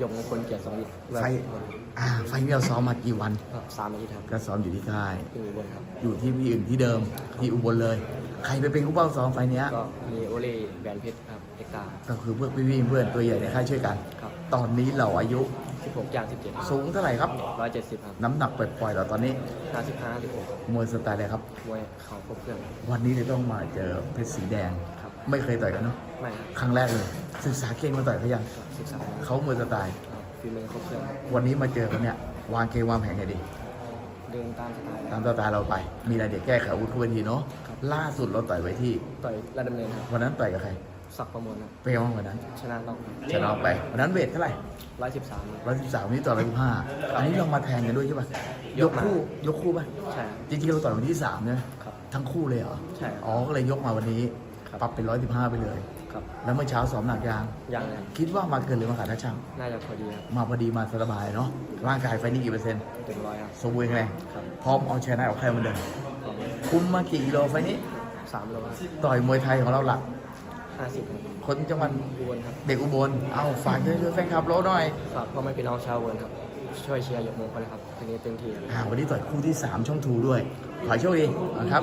ยงมงคลเกียรติสองฤทธิ์ไฟอ่าไฟล์นี้เราซ้อมมากี่วันครับสามอาทิตย์ครับก็ซ้อมอยู่ที่ค่ายอยู่บนครับ อยู่ที่พี่อื่นที่เดิมที่อุบลเลย ใครไปเป็นผู้เป้าซ้อมไฟล์เนี้ยก็มีโอเล่แบรนด์เพชรครับเอกตาก็คือเพื่อนพี่ๆเพื่อนตัวใหญ่ในค่ายช่วยกัน ครับ ตอนนี้เราอายุ 16ย่าง17 สูงเท่าไหร่ครับ 170 ครับ น้ำหนักปล่อยๆเราตอนนี้55 56มวยสไตล์อะไรครับ มวยเข่าครบเครื่อง วันนี้เลยต้องมาเจอเพชรสีแดง ครับ ไม่เคยต่อยกันเนาะไม่ครับครั้งแรกเลย ศึกษาเก่งมาต่อยเขายังก็ศึกษามาเขามวยสไตล์ครับฝีมือครบเครื่อง วันนี้มาเจอกันเนี่ยวางเกมวางแผนไงดี เดินตามสไตล์ ตามสไตล์เราไป มีอะไรเดี๋ยวแก้ไขอาวุธขึ้นเวทีเนาะครับล่าสุดเราต่อยไว้ที่ ต่อยระดับเนินครับ วันนั้นต่อยกับใคร สักประมวลครับเปรี้ยววันนั้นชนะต้องชนะไปวันนั้นเวทเท่าไหร่113ร้อยสิบสามนี่ต่อร้อยสิบห้าอันนี้เรามาแทนกันด้วยใช่ป่ะยยกกมาคู่ยกคู่ป่ะใช่ครับจริงๆเราต่อยวันที่สามใช่ไหมครับทั้งคู่เลยเหรอใช่ครับอ๋อก็เลยยกมาวันนี้ครับปรับเป็นร้อยสิบห้าไปเลยครับแล้วเมื่อเช้าซ้อมหนักยางยังเลยคิดว่ามาเกินหรือมาขาดท่าช่างน่าจะพอดีครับมาพอดีมาสบายเนาะร่างกายไฟนี่กี่เปอร์เซ็นต์เต็มร้อยครับสมบูรณ์แข็งแรงครับพร้อมเอาชนะเอาใครเหมาเดิมประมาณคุมมากี่กิโลไฟนี้สามโลครับต่อยมวยไทยของเราหลัก ห้าสิบครับคนจังหวัดอุบลครับเด็กอุบล เอาฝากเชิญๆแฟนคลับเราหน่อยฝากพ่อแม่พี่น้องชาวอุบลครับ ช่วยเชียร์หยกมงคลนะครับทีนี้เต็มที่ครับ อ่าวันนี้ต่อยคู่ที่ 3 ช่องทูด้วย ขอให้โชคดีนะครับ